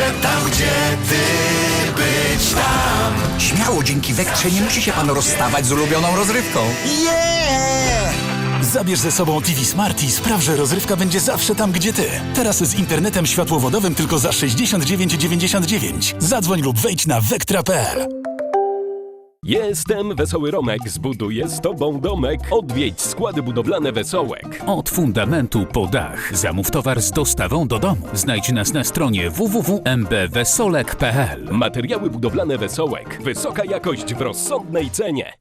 Zawsze tam, gdzie ty być tam Śmiało, dzięki Wektrze nie musi się pan rozstawać z ulubioną rozrywką. Yeah! Zabierz ze sobą TV Smart i spraw, że rozrywka będzie zawsze tam, gdzie ty. Teraz z internetem światłowodowym tylko za 69,99. Zadzwoń lub wejdź na vektra.pl. Jestem Wesoły Romek, zbuduję z Tobą domek. Odwiedź składy budowlane Wesołek. Od fundamentu po dach. Zamów towar z dostawą do domu. Znajdź nas na stronie www.mbwesolek.pl. Materiały budowlane Wesołek. Wysoka jakość w rozsądnej cenie.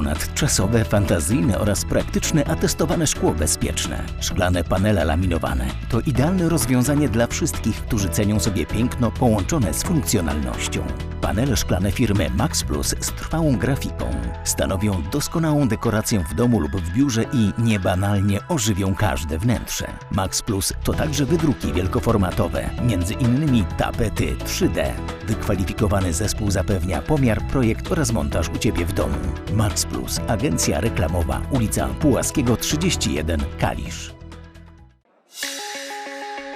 Ponadczasowe, fantazyjne oraz praktyczne atestowane szkło bezpieczne. Szklane panele laminowane. To idealne rozwiązanie dla wszystkich, którzy cenią sobie piękno połączone z funkcjonalnością. Panele szklane firmy Max Plus z trwałą grafiką stanowią doskonałą dekorację w domu lub w biurze i niebanalnie ożywią każde wnętrze. Max Plus to także wydruki wielkoformatowe, między innymi tapety 3D. Wykwalifikowany zespół zapewnia pomiar, projekt oraz montaż u Ciebie w domu. Max Plus, agencja reklamowa, ulica Pułaskiego 31, Kalisz.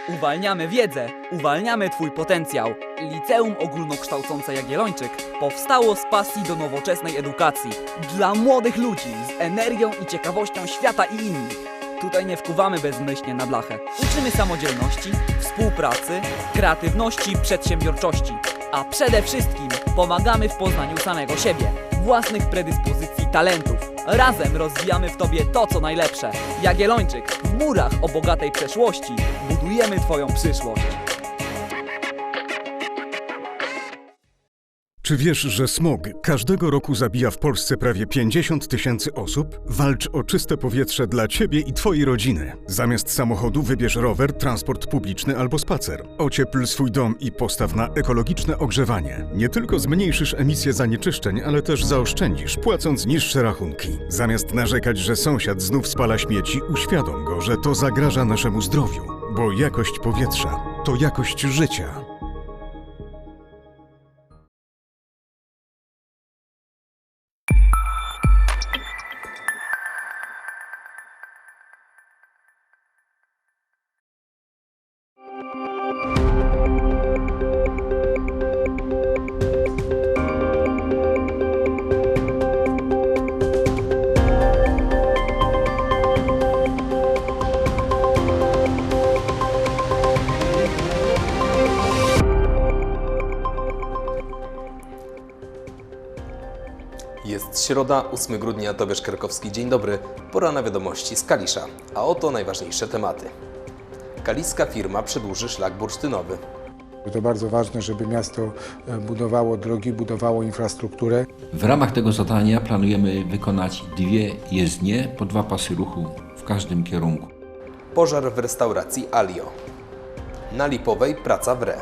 Uwalniamy wiedzę, uwalniamy Twój potencjał. Liceum Ogólnokształcące Jagiellończyk powstało z pasji do nowoczesnej edukacji. Dla młodych ludzi z energią i ciekawością świata i innych. Tutaj nie wkuwamy bezmyślnie na blachę. Uczymy samodzielności, współpracy, kreatywności, przedsiębiorczości. A przede wszystkim pomagamy w poznaniu samego siebie, własnych predyspozycji, talentów. Razem rozwijamy w Tobie to, co najlepsze. Jagiellończyk, w murach o bogatej przeszłości budujemy Twoją przyszłość. Czy wiesz, że smog każdego roku zabija w Polsce prawie 50 tysięcy osób? Walcz o czyste powietrze dla ciebie i twojej rodziny. Zamiast samochodu wybierz rower, transport publiczny albo spacer. Ociepl swój dom i postaw na ekologiczne ogrzewanie. Nie tylko zmniejszysz emisję zanieczyszczeń, ale też zaoszczędzisz, płacąc niższe rachunki. Zamiast narzekać, że sąsiad znów spala śmieci, uświadom go, że to zagraża naszemu zdrowiu. Bo jakość powietrza to jakość życia. Jest środa, 8 grudnia, Tobiasz Krakowski. Dzień dobry. Pora na wiadomości z Kalisza. A oto najważniejsze tematy. Kaliska firma przedłuży szlak bursztynowy. To bardzo ważne, żeby miasto e, budowało drogi, budowało infrastrukturę. W ramach tego zadania planujemy wykonać dwie jezdnie po dwa pasy ruchu w każdym kierunku. Pożar w restauracji Alio. Na Lipowej praca w RE.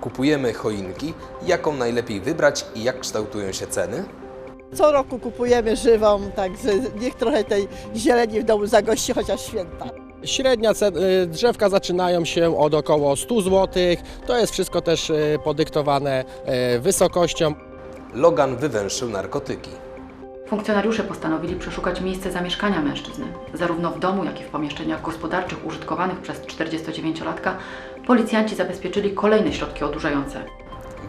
Kupujemy choinki. Jaką najlepiej wybrać i jak kształtują się ceny? Co roku kupujemy żywą, także niech trochę tej zieleni w domu zagości chociaż święta. Średnia cen, y, drzewka zaczynają się od około 100 zł. To jest wszystko też y, podyktowane y, wysokością. Logan wywęszył narkotyki. Funkcjonariusze postanowili przeszukać miejsce zamieszkania mężczyzny. Zarówno w domu, jak i w pomieszczeniach gospodarczych użytkowanych przez 49-latka policjanci zabezpieczyli kolejne środki odurzające.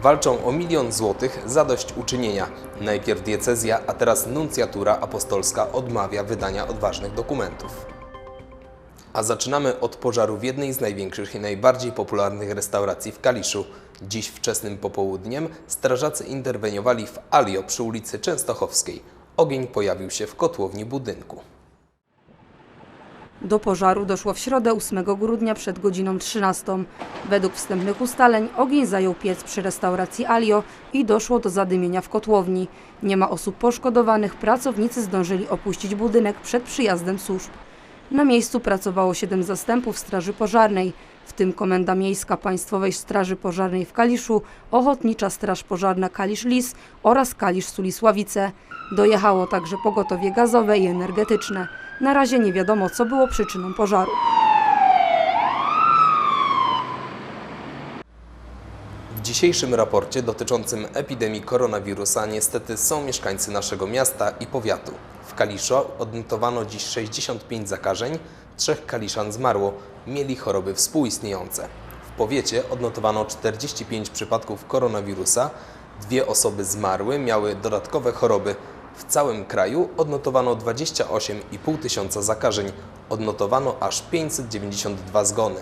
Walczą o milion złotych zadośćuczynienia. Najpierw diecezja, a teraz nuncjatura apostolska odmawia wydania odważnych dokumentów. A zaczynamy od pożaru w jednej z największych i najbardziej popularnych restauracji w Kaliszu. Dziś wczesnym popołudniem strażacy interweniowali w Alio przy ulicy Częstochowskiej. Ogień pojawił się w kotłowni budynku. Do pożaru doszło w środę 8 grudnia przed godziną 13. Według wstępnych ustaleń ogień zajął piec przy restauracji Alio i doszło do zadymienia w kotłowni. Nie ma osób poszkodowanych, pracownicy zdążyli opuścić budynek przed przyjazdem służb. Na miejscu pracowało 7 zastępów Straży Pożarnej, w tym Komenda Miejska Państwowej Straży Pożarnej w Kaliszu, Ochotnicza Straż Pożarna Kalisz-Lis oraz Kalisz-Sulisławice. Dojechało także pogotowie gazowe i energetyczne. Na razie nie wiadomo, co było przyczyną pożaru. W dzisiejszym raporcie dotyczącym epidemii koronawirusa niestety są mieszkańcy naszego miasta i powiatu. W Kaliszu odnotowano dziś 65 zakażeń, trzech kaliszan zmarło, mieli choroby współistniejące. W powiecie odnotowano 45 przypadków koronawirusa, dwie osoby zmarły, miały dodatkowe choroby. W całym kraju odnotowano 28,5 tysiąca zakażeń, odnotowano aż 592 zgony.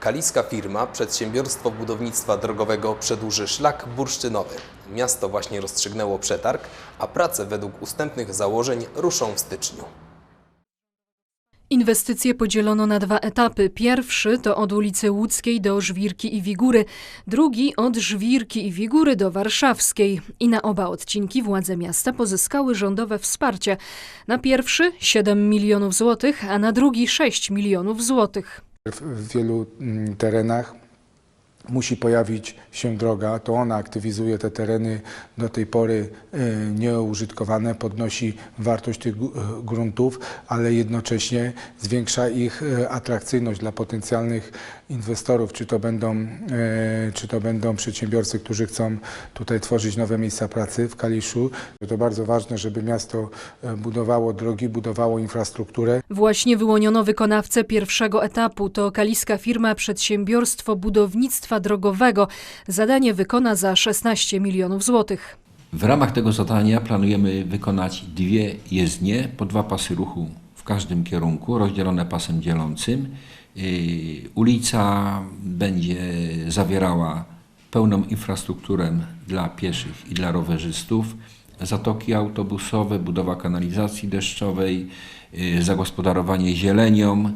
Kaliska firma, przedsiębiorstwo budownictwa drogowego przedłuży szlak bursztynowy. Miasto właśnie rozstrzygnęło przetarg, a prace według ustępnych założeń ruszą w styczniu. Inwestycje podzielono na dwa etapy. Pierwszy to od ulicy Łódzkiej do Żwirki i Wigury, drugi od Żwirki i Wigury do Warszawskiej. I na oba odcinki władze miasta pozyskały rządowe wsparcie. Na pierwszy 7 milionów złotych, a na drugi 6 milionów złotych. W, wielu mm, terenach musi pojawić się droga, to ona aktywizuje te tereny do tej pory e, nieużytkowane, podnosi wartość tych e, gruntów, ale jednocześnie zwiększa ich e, atrakcyjność dla potencjalnych inwestorów, czy to będą, czy to będą przedsiębiorcy, którzy chcą tutaj tworzyć nowe miejsca pracy w Kaliszu. To bardzo ważne, żeby miasto budowało drogi, budowało infrastrukturę. Właśnie wyłoniono wykonawcę pierwszego etapu. To kaliska firma Przedsiębiorstwo Budownictwa Drogowego. Zadanie wykona za 16 milionów złotych. W ramach tego zadania planujemy wykonać dwie jezdnie po dwa pasy ruchu w każdym kierunku, rozdzielone pasem dzielącym. Yy, Ulica będzie zawierała pełną infrastrukturę dla pieszych i dla rowerzystów, zatoki autobusowe, budowa kanalizacji deszczowej, yy, zagospodarowanie zielenią.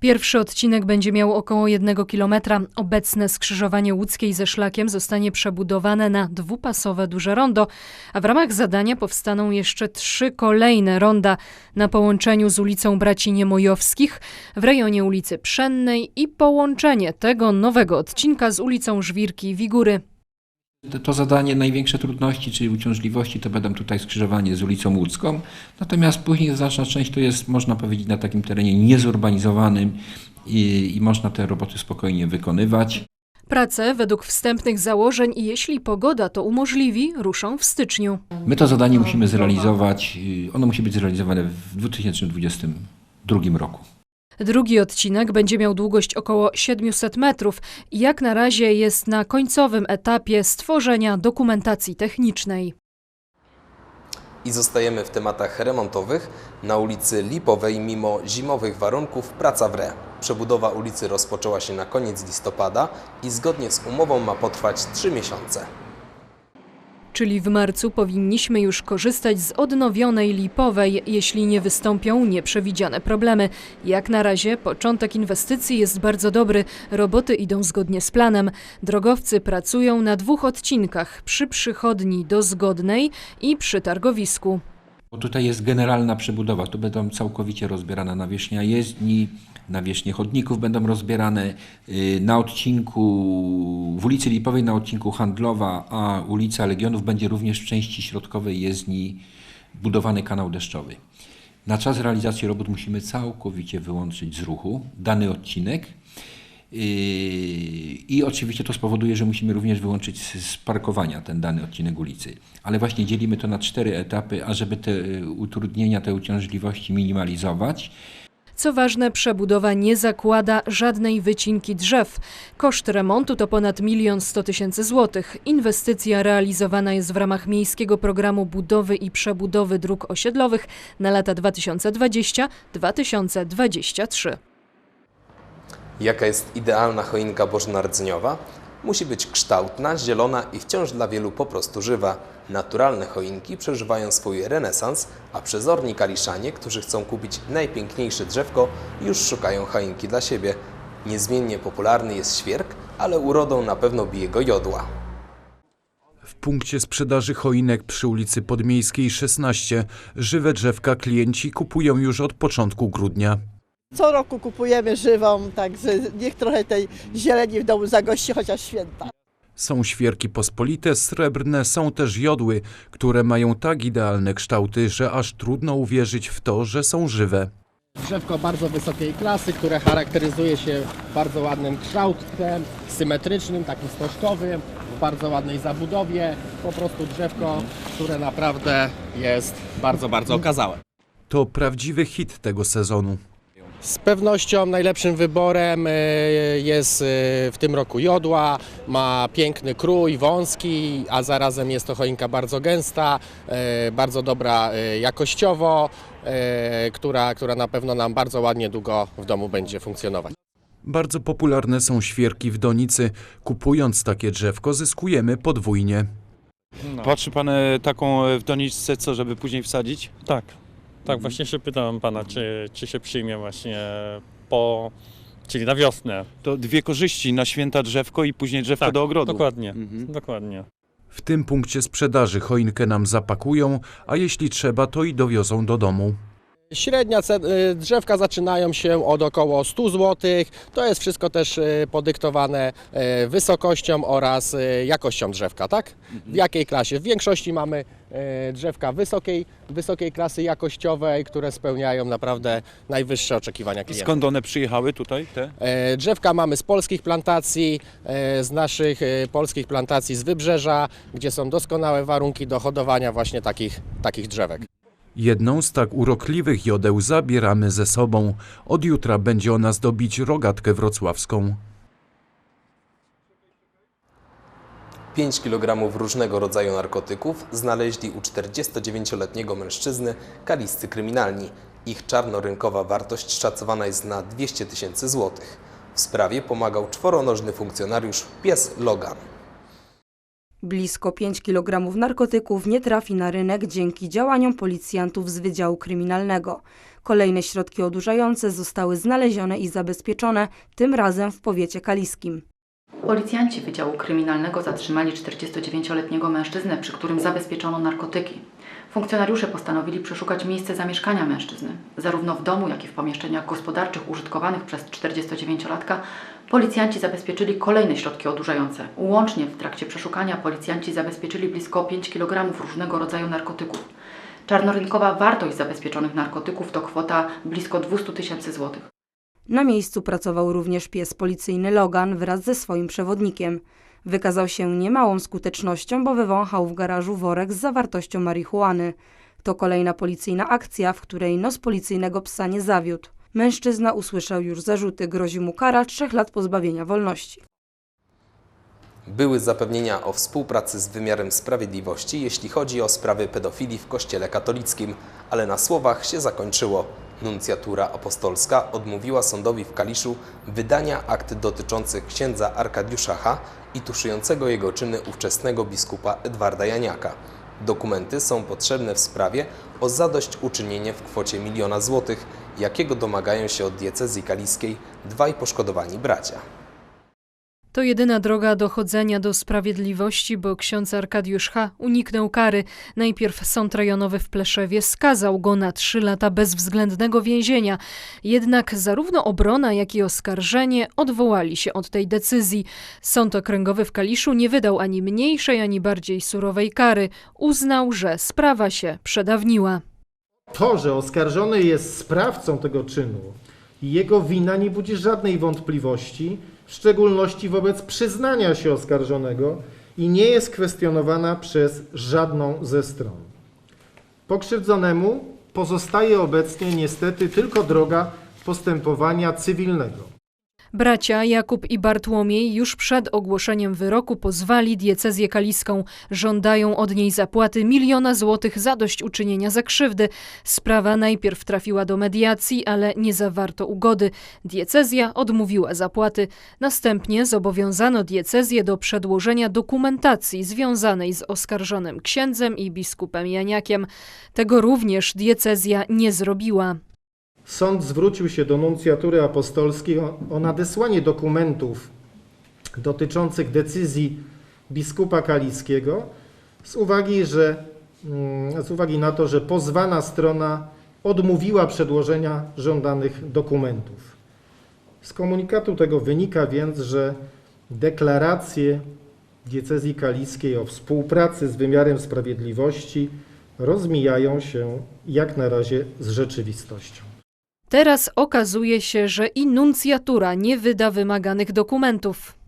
Pierwszy odcinek będzie miał około jednego kilometra. Obecne skrzyżowanie łódzkiej ze szlakiem zostanie przebudowane na dwupasowe duże rondo, a w ramach zadania powstaną jeszcze trzy kolejne ronda na połączeniu z ulicą Braci Niemojowskich w rejonie ulicy Pszennej i połączenie tego nowego odcinka z ulicą Żwirki i Wigury. To- zadanie, największe trudności czy uciążliwości to będą tutaj skrzyżowanie z ulicą Łódzką, natomiast później znaczna część to jest, można powiedzieć, na takim terenie niezurbanizowanym i, i można te roboty spokojnie wykonywać. Prace według wstępnych założeń i jeśli pogoda to umożliwi, ruszą w styczniu. My to zadanie musimy zrealizować, y, ono musi być zrealizowane w 2022 roku. Drugi odcinek będzie miał długość około 700 metrów i jak na razie jest na końcowym etapie stworzenia dokumentacji technicznej. I zostajemy w tematach remontowych. Na ulicy Lipowej mimo zimowych warunków praca w re. Przebudowa ulicy rozpoczęła się na koniec listopada i zgodnie z umową ma potrwać 3 miesiące. Czyli w marcu powinniśmy już korzystać z odnowionej Lipowej, jeśli nie wystąpią nieprzewidziane problemy. Jak na razie początek inwestycji jest bardzo dobry, roboty idą zgodnie z planem. Drogowcy pracują na dwóch odcinkach, przy przychodni do Zgodnej i przy targowisku. Bo tutaj jest generalna przebudowa, tu będą całkowicie rozbierana nawierzchnia jezdni, nawierzchnie chodników będą rozbierane. Y, Na odcinku, w ulicy Lipowej na odcinku Handlowa, a ulica Legionów będzie również w części środkowej jezdni budowany kanał deszczowy. Na czas realizacji robót musimy całkowicie wyłączyć z ruchu dany odcinek. Yy, I oczywiście to spowoduje, że musimy również wyłączyć z z parkowania ten dany odcinek ulicy. Ale właśnie dzielimy to na cztery etapy, ażeby te y, utrudnienia, te uciążliwości minimalizować. Co ważne, przebudowa nie zakłada żadnej wycinki drzew. Koszt remontu to ponad 1 100 tysięcy złotych. Inwestycja realizowana jest w ramach Miejskiego Programu Budowy i Przebudowy Dróg Osiedlowych na lata 2020-2023. Jaka jest idealna choinka bożonardzeniowa? Musi być kształtna, zielona i wciąż dla wielu po prostu żywa. Naturalne choinki przeżywają swój renesans, a przezorni kaliszanie, którzy chcą kupić najpiękniejsze drzewko, już szukają choinki dla siebie. Niezmiennie popularny jest świerk, ale urodą na pewno bije go jodła. W punkcie sprzedaży choinek przy ulicy Podmiejskiej 16 żywe drzewka klienci kupują już od początku grudnia. Co roku kupujemy żywą, także niech trochę tej zieleni w domu zagości, chociaż święta. Są świerki pospolite, srebrne, są też jodły, które mają tak idealne kształty, że aż trudno uwierzyć w to, że są żywe. Drzewko bardzo wysokiej klasy, które charakteryzuje się bardzo ładnym kształtem, symetrycznym, takim stożkowym. bardzo ładnej zabudowie. Po prostu drzewko, które naprawdę jest bardzo, bardzo okazałe. To prawdziwy hit tego sezonu. Z pewnością najlepszym wyborem e, jest e, w tym roku jodła. Ma piękny krój, wąski, a zarazem jest to choinka bardzo gęsta, e, bardzo dobra jakościowo, która, która na pewno nam bardzo ładnie długo w domu będzie funkcjonować. Bardzo popularne są świerki w donicy. Kupując takie drzewko zyskujemy podwójnie. Patrzy pan taką w doniczce, co, żeby później wsadzić? Tak, tak, właśnie się pytałem pana, czy, czy się przyjmie właśnie po, czyli na wiosnę. To dwie korzyści, na święta drzewko i później drzewko Tak, do ogrodu. dokładnie, Mhm. dokładnie. W tym punkcie sprzedaży choinkę nam zapakują, a jeśli trzeba, to i dowiozą do domu. Średnia cen, y, drzewka zaczynają się od około 100 zł. To jest wszystko też y, podyktowane y, wysokością oraz jakością drzewka, tak? W jakiej klasie? W większości mamy drzewka wysokiej, wysokiej klasy jakościowej, które spełniają naprawdę najwyższe oczekiwania I klienta. skąd one przyjechały tutaj, te? Drzewka mamy z polskich plantacji, z naszych polskich plantacji z wybrzeża, gdzie są doskonałe warunki do hodowania właśnie takich, takich drzewek. Jedną z tak urokliwych jodeł zabieramy ze sobą. Od jutra będzie ona zdobić rogatkę wrocławską. 5 kg różnego rodzaju narkotyków znaleźli u 49-letniego mężczyzny kaliscy kryminalni. Ich czarnorynkowa wartość szacowana jest na 200 tysięcy złotych. W sprawie pomagał czworonożny funkcjonariusz pies Logan. Blisko 5 kg narkotyków nie trafi na rynek dzięki działaniom policjantów z Wydziału Kryminalnego. Kolejne środki odurzające zostały znalezione i zabezpieczone, tym razem w powiecie kaliskim. Policjanci Wydziału Kryminalnego zatrzymali 49-letniego mężczyznę, przy którym zabezpieczono narkotyki. Funkcjonariusze postanowili przeszukać miejsce zamieszkania mężczyzny. Zarówno w domu, jak i w pomieszczeniach gospodarczych użytkowanych przez 49-latka policjanci zabezpieczyli kolejne środki odurzające. Łącznie w trakcie przeszukania policjanci zabezpieczyli blisko 5 kg różnego rodzaju narkotyków. Czarnorynkowa wartość zabezpieczonych narkotyków to kwota blisko 200 tysięcy złotych. Na miejscu pracował również pies policyjny Logan wraz ze swoim przewodnikiem. Wykazał się niemałą skutecznością, bo wywąchał w garażu worek z zawartością marihuany. To kolejna policyjna akcja, w której nos policyjnego psa nie zawiódł. Mężczyzna usłyszał już zarzuty, grozi mu kara trzech lat pozbawienia wolności. Były zapewnienia o współpracy z wymiarem sprawiedliwości, jeśli chodzi o sprawy pedofilii w Kościele katolickim, ale na słowach się zakończyło. Nuncjatura apostolska odmówiła sądowi w Kaliszu wydania akt dotyczących księdza Arkadiusza H. i tuszującego jego czyny ówczesnego biskupa Edwarda Janiaka. Dokumenty są potrzebne w sprawie o zadośćuczynienie w kwocie miliona złotych, jakiego domagają się od diecezji kaliskiej dwaj poszkodowani bracia. To jedyna droga dochodzenia do sprawiedliwości, bo ksiądz Arkadiusz H. uniknął kary. Najpierw sąd rejonowy w Pleszewie skazał go na trzy lata bezwzględnego więzienia. Jednak zarówno obrona, jak i oskarżenie odwołali się od tej decyzji. Sąd okręgowy w Kaliszu nie wydał ani mniejszej, ani bardziej surowej kary. Uznał, że sprawa się przedawniła. To, że oskarżony jest sprawcą tego czynu i jego wina nie budzi żadnej wątpliwości, w szczególności wobec przyznania się oskarżonego i nie jest kwestionowana przez żadną ze stron. Pokrzywdzonemu pozostaje obecnie niestety tylko droga postępowania cywilnego. Bracia Jakub i Bartłomiej już przed ogłoszeniem wyroku pozwali diecezję kaliską. Żądają od niej zapłaty miliona złotych zadośćuczynienia za krzywdy. Sprawa najpierw trafiła do mediacji, ale nie zawarto ugody. Diecezja odmówiła zapłaty. Następnie zobowiązano diecezję do przedłożenia dokumentacji związanej z oskarżonym księdzem i biskupem Janiakiem. Tego również diecezja nie zrobiła. Sąd zwrócił się do nuncjatury apostolskiej o, o nadesłanie dokumentów dotyczących decyzji biskupa kaliskiego z uwagi, że, mm, z uwagi na to, że pozwana strona odmówiła przedłożenia żądanych dokumentów. Z komunikatu tego wynika więc, że deklaracje diecezji kaliskiej o współpracy z wymiarem sprawiedliwości rozmijają się jak na razie z rzeczywistością. Teraz okazuje się, że i nuncjatura nie wyda wymaganych dokumentów.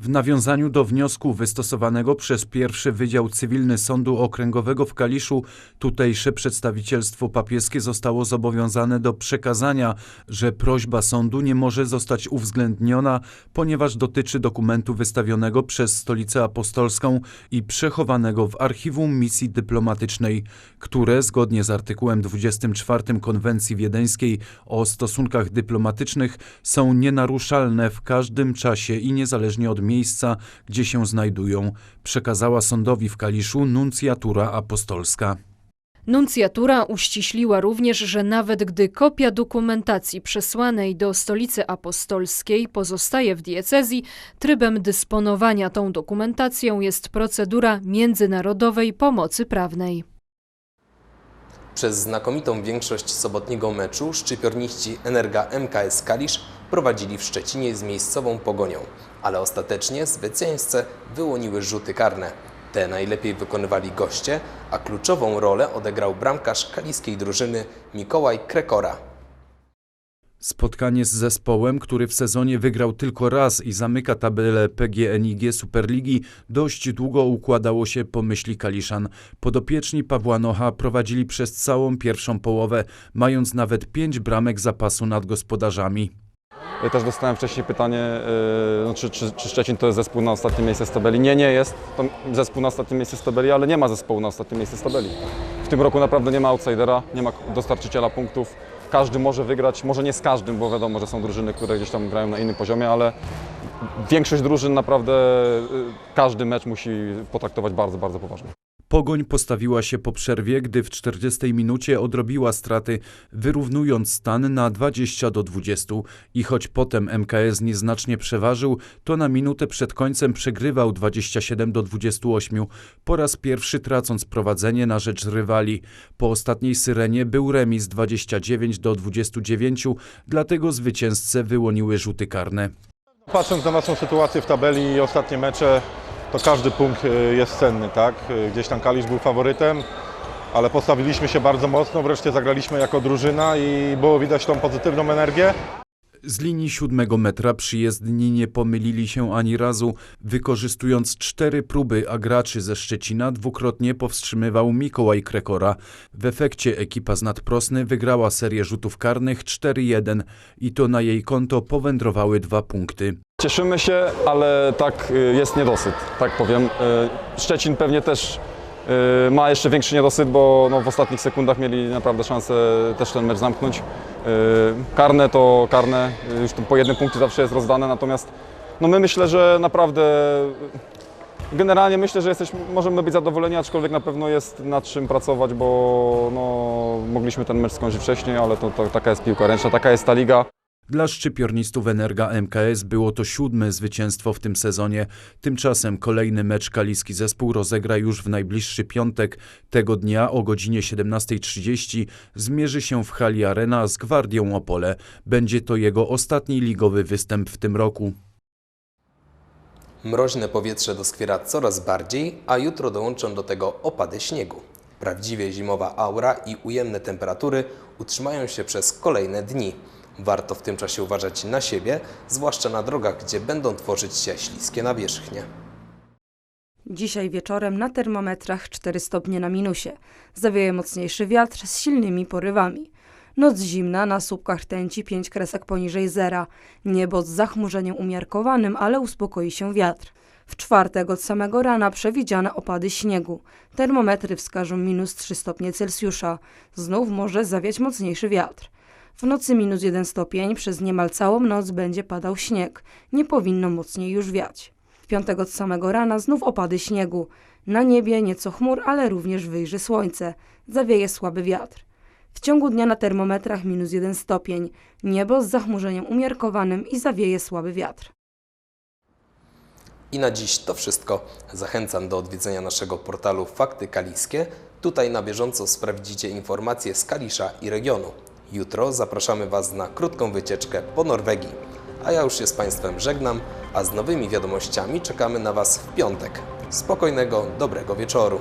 W nawiązaniu do wniosku wystosowanego przez pierwszy Wydział Cywilny Sądu Okręgowego w Kaliszu, tutejsze przedstawicielstwo papieskie zostało zobowiązane do przekazania, że prośba sądu nie może zostać uwzględniona, ponieważ dotyczy dokumentu wystawionego przez Stolicę Apostolską i przechowanego w archiwum misji dyplomatycznej, które zgodnie z artykułem 24 Konwencji Wiedeńskiej o stosunkach dyplomatycznych są nienaruszalne w każdym czasie i niezależnie od miejsca, gdzie się znajdują, przekazała sądowi w Kaliszu nuncjatura apostolska. Nuncjatura uściśliła również, że nawet gdy kopia dokumentacji przesłanej do stolicy apostolskiej pozostaje w diecezji, trybem dysponowania tą dokumentacją jest procedura międzynarodowej pomocy prawnej. Przez znakomitą większość sobotniego meczu szczypiorniści Energa MKS Kalisz prowadzili w Szczecinie z miejscową pogonią, ale ostatecznie zwycięzcę wyłoniły rzuty karne. Te najlepiej wykonywali goście, a kluczową rolę odegrał bramkarz kaliskiej drużyny Mikołaj Krekora. Spotkanie z zespołem, który w sezonie wygrał tylko raz i zamyka tabelę PGNiG Superligi, dość długo układało się po myśli Kaliszan. Podopieczni Pawła Nocha prowadzili przez całą pierwszą połowę, mając nawet pięć bramek zapasu nad gospodarzami. Też dostałem wcześniej pytanie, yy, no, czy, czy, czy Szczecin to jest zespół na ostatnim miejscu z tabeli. Nie, nie jest to zespół na ostatnim miejscu z tabeli, ale nie ma zespołu na ostatnim miejscu z tabeli. W tym roku naprawdę nie ma outsidera, nie ma dostarczyciela punktów. Każdy może wygrać, może nie z każdym, bo wiadomo, że są drużyny, które gdzieś tam grają na innym poziomie, ale większość drużyn naprawdę yy, każdy mecz musi potraktować bardzo, bardzo poważnie. Pogoń postawiła się po przerwie, gdy w 40 minucie odrobiła straty, wyrównując stan na 20 do 20 i choć potem MKS nieznacznie przeważył, to na minutę przed końcem przegrywał 27 do 28, po raz pierwszy tracąc prowadzenie na rzecz rywali. Po ostatniej syrenie był remis 29 do 29, dlatego zwycięzcę wyłoniły rzuty karne. Patrząc na naszą sytuację w tabeli i ostatnie mecze, to każdy punkt y, jest cenny, tak? Y, Gdzieś tam Kalisz był faworytem, ale postawiliśmy się bardzo mocno, wreszcie zagraliśmy jako drużyna i było widać tą pozytywną energię. Z linii siódmego metra przyjezdni nie pomylili się ani razu, wykorzystując cztery próby, a graczy ze Szczecina dwukrotnie powstrzymywał Mikołaj Krekora. W efekcie ekipa z Nadprosny wygrała serię rzutów karnych 4-1 i to na jej konto powędrowały dwa punkty. Cieszymy się, ale tak y, jest niedosyt, tak powiem. Y, Szczecin pewnie też ma jeszcze większy niedosyt, bo no, w ostatnich sekundach mieli naprawdę szansę też ten mecz zamknąć. Karne to karne, już tu po jednym punkcie zawsze jest rozdane, natomiast no my myślę, że naprawdę generalnie myślę, że jesteśmy, możemy być zadowoleni, aczkolwiek na pewno jest nad czym pracować, bo no, mogliśmy ten mecz skończyć wcześniej, ale to, to taka jest piłka ręczna, taka jest ta liga. Dla szczypiornistów Energa MKS było to siódme zwycięstwo w tym sezonie. Tymczasem kolejny mecz kaliski zespół rozegra już w najbliższy piątek. Tego dnia o godzinie 17.30 zmierzy się w hali Arena z Gwardią Opole. Będzie to jego ostatni ligowy występ w tym roku. Mroźne powietrze doskwiera coraz bardziej, a jutro dołączą do tego opady śniegu. Prawdziwie zimowa aura i ujemne temperatury utrzymają się przez kolejne dni. Warto w tym czasie uważać na siebie, zwłaszcza na drogach, gdzie będą tworzyć się śliskie nawierzchnie. Dzisiaj wieczorem na termometrach 4 stopnie na minusie. Zawieje mocniejszy wiatr z silnymi porywami. Noc zimna, na słupkach tęci 5 kresek poniżej zera. Niebo z zachmurzeniem umiarkowanym, ale uspokoi się wiatr. W czwartek od samego rana przewidziane opady śniegu. Termometry wskażą minus 3 stopnie Celsjusza. Znów może zawiać mocniejszy wiatr. W nocy minus 1 stopień, przez niemal całą noc będzie padał śnieg. Nie powinno mocniej już wiać. W piątek od samego rana znów opady śniegu. Na niebie nieco chmur, ale również wyjrzy słońce. Zawieje słaby wiatr. W ciągu dnia na termometrach minus 1 stopień. Niebo z zachmurzeniem umiarkowanym i zawieje słaby wiatr. I na dziś to wszystko. Zachęcam do odwiedzenia naszego portalu Fakty Kaliskie. Tutaj na bieżąco sprawdzicie informacje z Kalisza i regionu. Jutro zapraszamy Was na krótką wycieczkę po Norwegii. A ja już się z Państwem żegnam, a z nowymi wiadomościami czekamy na Was w piątek. Spokojnego, dobrego wieczoru.